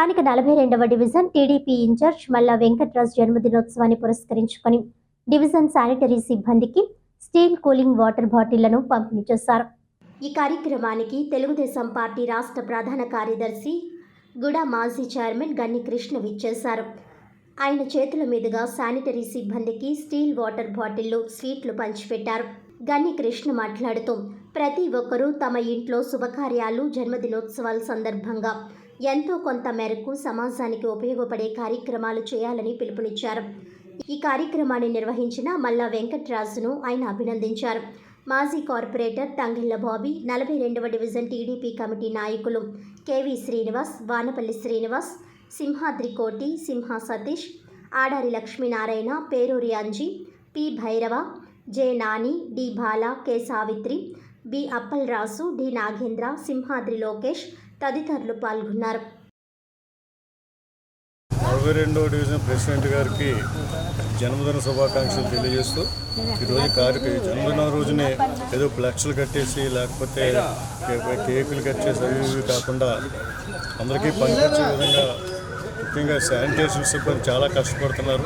స్థానిక నలభై రెండవ డివిజన్ టీడీపీ ఇన్ఛార్జ్ మల్లా వెంకట్రాజ్ జన్మదినోత్సవాన్ని పురస్కరించుకొని డివిజన్ శానిటరీ సిబ్బందికి స్టీల్ కూలింగ్ వాటర్ బాటిళ్ళను పంపిణీ చేశారు. ఈ కార్యక్రమానికి తెలుగుదేశం పార్టీ రాష్ట్ర ప్రధాన కార్యదర్శి గుడా మాజీ చైర్మన్ గన్ని కృష్ణ విచ్చేశారు. ఆయన చేతుల మీదుగా శానిటరీ సిబ్బందికి స్టీల్ వాటర్ బాటిళ్ళు స్వీట్లు పంచిపెట్టారు. గన్ని కృష్ణ మాట్లాడుతూ ప్రతి ఒక్కరూ తమ ఇంట్లో శుభకార్యాలు జన్మదినోత్సవాల సందర్భంగా ఎంతో కొంత మేరకు సమాజానికి ఉపయోగపడే కార్యక్రమాలు చేయాలని పిలుపునిచ్చారు. ఈ కార్యక్రమాన్ని నిర్వహించిన మల్లా వెంకట్రాజును ఆయన అభినందించారు. మాజీ కార్పొరేటర్ తంగిళ్ళ బాబీ నలభై రెండవ డివిజన్ టీడీపీ కమిటీ నాయకులు K V Srinivas Vanapalli Srinivas Simhadri Koti Simha Satish Adari Lakshminarayana Peruri Anji P Bhairava J Nani D Bala K Savitri B Appalarasu D Nagendra Simhadri Lokesh తదితరులు పాల్గొన్నారు. నలభై రెండవ division president గారికి జన్మదిన శుభాకాంక్షలు తెలియజేస్తూ ఈరోజు కార్యక్రమం జన్మదిన రోజునే ఏదో ఫ్లెక్స్లు కట్టేసి లేకపోతే కేకులు కట్ చేసి అవి ఇవి కాకుండా అందరికీ పనికొచ్చే విధంగా ముఖ్యంగా శానిటేషన్ సిబ్బంది చాలా కష్టపడుతున్నారు.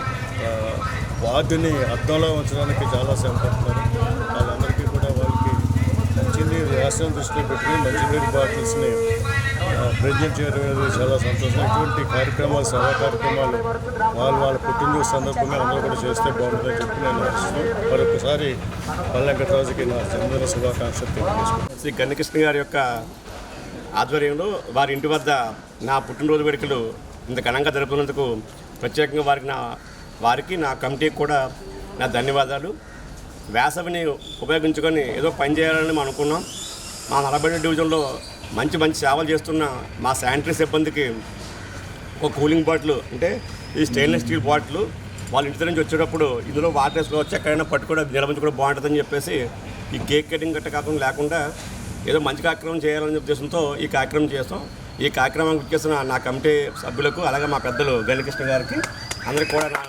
వార్డుని అద్దంలో ఉంచడానికి చాలా శ్రమపడుతున్నారు. మంచినీరు దృష్టిలో పెట్టుకుని మంచినీరు బాటిల్స్ని ప్రజెంట్ చేయడం అనేది చాలా సంతోషం. ఇటువంటి కార్యక్రమాలు సభా కార్యక్రమాలు వాళ్ళు వాళ్ళ పుట్టినరోజు సందర్భంగా అందరూ కూడా చేస్తే బాగుంటుందని చెప్పి నేను ఆశిస్తూ మరొకసారి పల్లెంకటరాజుకి నా జన్మదిన శుభాకాంక్షలు శ్రీ గణకృష్ణ గారి యొక్క ఆధ్వర్యంలో వారి ఇంటి వద్ద నా పుట్టినరోజు వేడుకలు ఇంత ఘనంగా జరుపుతున్నందుకు ప్రత్యేకంగా వారికి నా వారికి నా కమిటీకి కూడా నా ధన్యవాదాలు. వేసవిని ఉపయోగించుకొని ఏదో పని చేయాలని మనం అనుకున్నాం. మా నలభై డివిజన్లో మంచి మంచి సేవలు చేస్తున్న మా శానిటరీ సిబ్బందికి ఒక కూలింగ్ బాటిల్ అంటే ఈ స్టెయిన్లెస్ స్టీల్ బాటిల్ వాళ్ళ ఇంటి నుంచి వచ్చేటప్పుడు ఇందులో వాటర్ వేసుకోవచ్చు ఎక్కడైనా పట్టుకోవడం నిలబడి బాగుంటుందని చెప్పేసి ఈ కేక్ కటింగ్ గట్ట కాకుండా లేకుండా ఏదో మంచి కార్యక్రమం చేయాలనే ఉద్దేశంతో ఈ కార్యక్రమం చేస్తాం. ఈ కార్యక్రమానికి వచ్చేసిన నా కమిటీ సభ్యులకు అలాగే మా పెద్దలు గణకృష్ణ గారికి అందరికీ కూడా నా